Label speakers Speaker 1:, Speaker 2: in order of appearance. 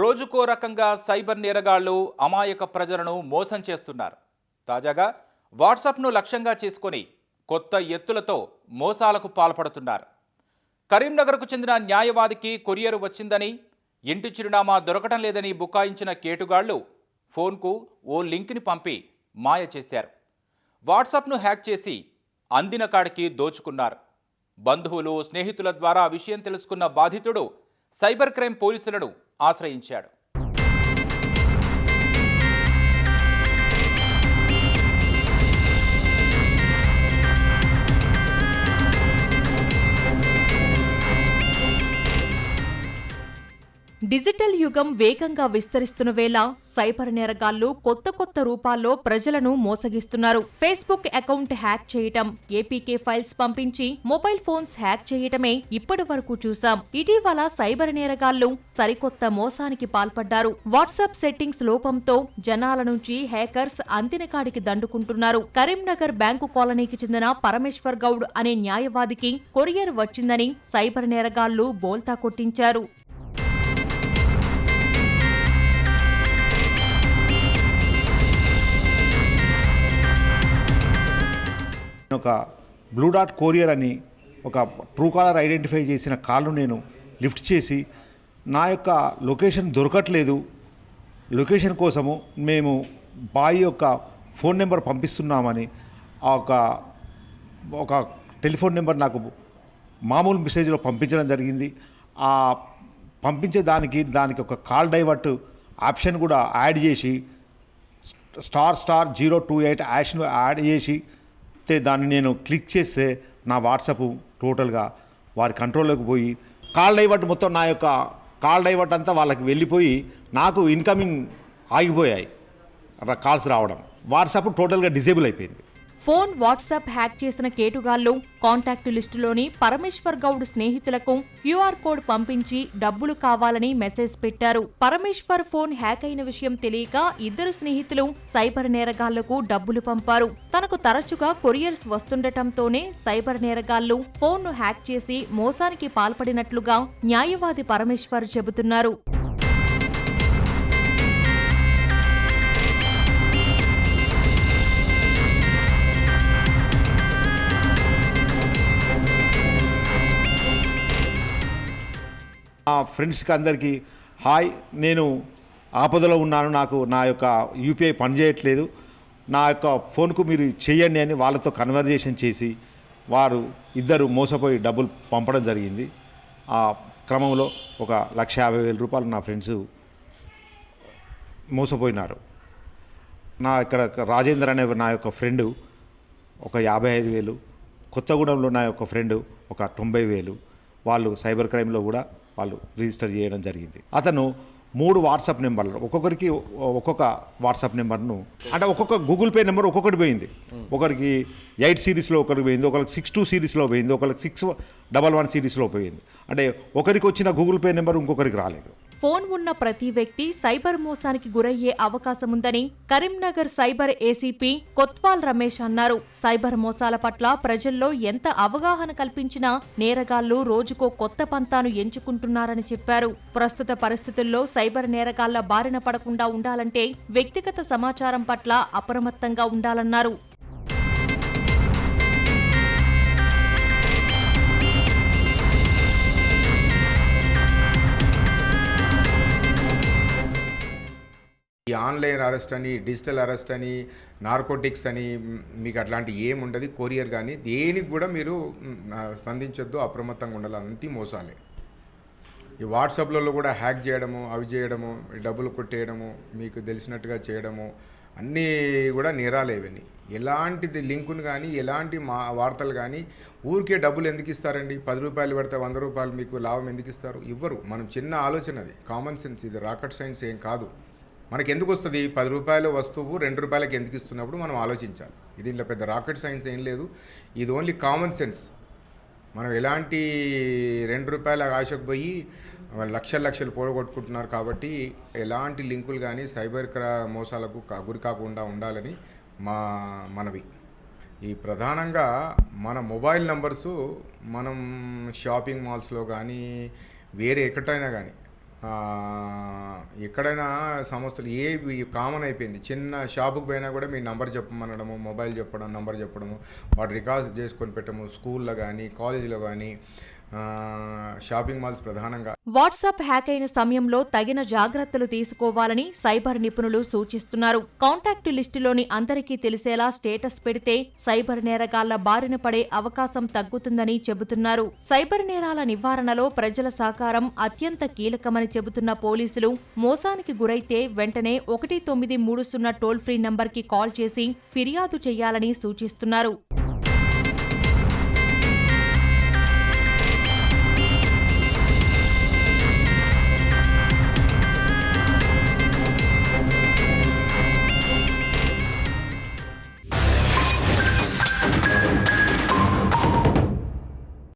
Speaker 1: రోజుకో రకంగా సైబర్ నేరగాళ్ళు అమాయక ప్రజలను మోసం చేస్తున్నారు. తాజాగా వాట్సాప్ను లక్ష్యంగా చేసుకొని కొత్త ఎత్తులతో మోసాలకు పాల్పడుతున్నారు. కరీంనగర్కు చెందిన న్యాయవాదికి కొరియర్ వచ్చిందని ఇంటి చిరునామా దొరకటం లేదని బుకాయించిన కేటుగాళ్ళు ఫోన్కు ఓ లింక్ని పంపి మాయ చేశారు. వాట్సాప్ను హ్యాక్ చేసి అందిన కాడికి దోచుకున్నారు. బంధువులు స్నేహితుల ద్వారా విషయం తెలుసుకున్న బాధితుడు సైబర్ క్రైమ్ పోలీసులను ఆశ్రయించాడు.
Speaker 2: డిజిటల్ యుగం వేగంగా విస్తరిస్తున్న వేళ సైబర్ నేరగాళ్ళు కొత్త కొత్త రూపాల్లో ప్రజలను మోసగిస్తున్నారు. ఫేస్బుక్ అకౌంట్ హ్యాక్ చేయటం ఏపీకే ఫైల్స్ పంపించి మొబైల్ ఫోన్స్ హ్యాక్ చేయటమే ఇప్పటి వరకు చూసాం. ఇటీవల సైబర్ నేరగాళ్ళు సరికొత్త మోసానికి పాల్పడ్డారు. వాట్సాప్ సెట్టింగ్స్ లోపంతో జనాల నుంచి హ్యాకర్స్ అంతినకాడికి దండుకుంటున్నారు. కరీంనగర్ బ్యాంకు కాలనీకి చెందిన పరమేశ్వర్ గౌడ్ అనే న్యాయవాదికి కొరియర్ వచ్చిందని సైబర్ నేరగాళ్ళు బోల్తా కొట్టించారు.
Speaker 3: ఒక బ్లూ డాట్ కోరియర్ అని ఒక ట్రూ కాలర్ ఐడెంటిఫై చేసిన కాల్ను నేను లిఫ్ట్ చేసి నా యొక్క లొకేషన్ దొరకట్లేదు. లొకేషన్ కోసము మేము బాయ్ యొక్క ఫోన్ నెంబర్ పంపిస్తున్నామని ఆ ఒక ఒక టెలిఫోన్ నెంబర్ నాకు మామూలు మెసేజ్లో పంపించడం జరిగింది. ఆ పంపించే దానికి దానికి ఒక కాల్ డైవర్ట్ ఆప్షన్ కూడా యాడ్ చేసి star star zero two eight యాష్ను add చేసి దాన్ని నేను క్లిక్ చేస్తే నా వాట్సాప్ టోటల్గా వారి కంట్రోల్లోకి పోయి కాల్ డైవర్ట్ మొత్తం నా యొక్క కాల్ డైవర్ట్ అంతా వాళ్ళకి వెళ్ళిపోయి నాకు ఇన్కమింగ్ ఆగిపోయాయి. కాల్స్ రావడం. వాట్సాప్ టోటల్గా డిజేబుల్ అయిపోయింది.
Speaker 2: ఫోన్ వాట్సాప్ హ్యాక్ చేసిన కేటుగాళ్ళు కాంటాక్టు లిస్టులోని పరమేశ్వర్ గౌడ్ స్నేహితులకు క్యూఆర్ కోడ్ పంపించి డబ్బులు కావాలని మెసేజ్ పెట్టారు. పరమేశ్వర్ ఫోన్ హ్యాక్ అయిన విషయం తెలియక ఇద్దరు స్నేహితులు సైబర్ నేరగాళ్ళకు డబ్బులు పంపారు. తనకు తరచుగా కొరియర్స్ వస్తుండటంతోనే సైబర్ నేరగాళ్ళు ఫోన్ను హ్యాక్ చేసి మోసానికి పాల్పడినట్లుగా న్యాయవాది పరమేశ్వర్ చెబుతున్నారు.
Speaker 3: నా ఫ్రెండ్స్కి అందరికీ హాయ్ నేను ఆపదలో ఉన్నాను నాకు నా యొక్క యూపీఐ పనిచేయట్లేదు. నా యొక్క ఫోన్కు మీరు చేయండి అని వాళ్ళతో కన్వర్జేషన్ చేసి వారు ఇద్దరు మోసపోయి డబ్బులు పంపడం జరిగింది. ఆ క్రమంలో ఒక లక్ష యాభై వేల రూపాయలు నా ఫ్రెండ్స్ మోసపోయినారు. నా ఇక్కడ రాజేందర్ అనే నా యొక్క ఫ్రెండు ఒక యాభై ఐదు వేలు కొత్తగూడెంలో నా యొక్క ఫ్రెండు ఒక తొంభై వేలు వాళ్ళు సైబర్ క్రైమ్లో కూడా వాళ్ళు రిజిస్టర్ చేయడం జరిగింది. అతను మూడు వాట్సాప్ నెంబర్లు ఒక్కొక్కరికి ఒక్కొక్క వాట్సాప్ నెంబర్ను అంటే ఒక్కొక్క గూగుల్ పే నెంబర్ ఒక్కొక్కటి పోయింది. ఒకరికి ఎయిట్ సిరీస్లో ఒకరికి పోయింది ఒకరికి సిక్స్ టూ సిరీస్లో పోయింది ఒకరికి సిక్స్ డబల్ వన్ సిరీస్లో పోయింది. అంటే ఒకరికి వచ్చిన గూగుల్ పే నెంబర్ ఇంకొకరికి రాలేదు.
Speaker 2: ఫోన్ ఉన్న ప్రతి వ్యక్తి సైబర్ మోసానికి గురయ్యే అవకాశముందని కరీంనగర్ సైబర్ ఏసీపీ కొత్వాల్ రమేష్ అన్నారు. సైబర్ మోసాల పట్ల ప్రజల్లో ఎంత అవగాహన కల్పించినా నేరగాళ్ళు రోజుకో కొత్త పంతాను ఎంచుకుంటున్నారని చెప్పారు. ప్రస్తుత పరిస్థితుల్లో సైబర్ నేరగాళ్ళ బారిన పడకుండా ఉండాలంటే వ్యక్తిగత సమాచారం పట్ల అప్రమత్తంగా ఉండాలన్నారు.
Speaker 4: ఆన్లైన్ అరెస్ట్ అని డిజిటల్ అరెస్ట్ అని నార్కోటిక్స్ అని మీకు అట్లాంటి ఏముండదు ఉండదు కొరియర్ కానీ దేనికి కూడా మీరు స్పందించొద్దు అప్రమత్తంగా ఉండాలి అంతి మోసాలే. ఈ వాట్సాప్లలో కూడా హ్యాక్ చేయడము అవి చేయడము డబ్బులు కొట్టేయడము మీకు తెలిసినట్టుగా చేయడము అన్నీ కూడా నేరాలే ఇవన్నీ. ఎలాంటిది లింకును కానీ ఎలాంటి మా వార్తలు కానీ ఊరికే డబ్బులు ఎందుకు ఇస్తారండి? పది రూపాయలు పెడితే వంద రూపాయలు మీకు లాభం ఎందుకు ఇస్తారు? ఇవ్వరు. మనం చిన్న ఆలోచన అది. కామన్ సెన్స్ ఇది రాకెట్ సైన్స్ ఏం కాదు. మనకి ఎందుకు వస్తుంది పది రూపాయల వస్తువు రెండు రూపాయలకి ఎందుకు ఇస్తున్నప్పుడు మనం ఆలోచించాలి. దీంట్లో పెద్ద రాకెట్ సైన్స్ ఏం లేదు. ఇది ఓన్లీ కామన్ సెన్స్. మనం ఎలాంటి రెండు రూపాయల ఆశకు పోయి లక్షల లక్షలు పోగొట్టుకుంటున్నారు కాబట్టి ఎలాంటి లింకులు కానీ సైబర్ క్రా మోసాలకు కా- గురి కాకుండా ఉండాలని మా మనవి. ఈ ప్రధానంగా మన మొబైల్ నంబర్సు మనం షాపింగ్ మాల్స్లో కానీ వేరే ఎక్కడైనా కానీ ఎక్కడైనా సంస్థలు ఏ కామన్ అయిపోయింది. చిన్న షాపుకి పోయినా కూడా మీ నంబర్ చెప్పమనడము మొబైల్ చెప్పడం నంబర్ చెప్పడము వాడు రికార్డ్స్ చేసుకొని పెట్టడము స్కూల్లో కానీ కాలేజీలో కానీ షాపింగ్ మాల్స్ ప్రధానంగా.
Speaker 2: వాట్సాప్ హ్యాక్ అయిన సమయంలో తగిన జాగ్రత్తలు తీసుకోవాలని సైబర్ నిపుణులు సూచిస్తున్నారు. కాంటాక్ట్ లిస్టులోని అందరికీ తెలిసేలా స్టేటస్ పెడితే సైబర్ నేరగాళ్ళ బారిన పడే అవకాశం తగ్గుతుందని చెబుతున్నారు. సైబర్ నేరాల నివారణలో ప్రజల సహకారం అత్యంత కీలకమని చెబుతున్న పోలీసులు మోసానికి గురైతే వెంటనే ఒకటి తొమ్మిది మూడు సున్నా టోల్ ఫ్రీ నంబర్కి కాల్ చేసి ఫిర్యాదు చేయాలని సూచిస్తున్నారు.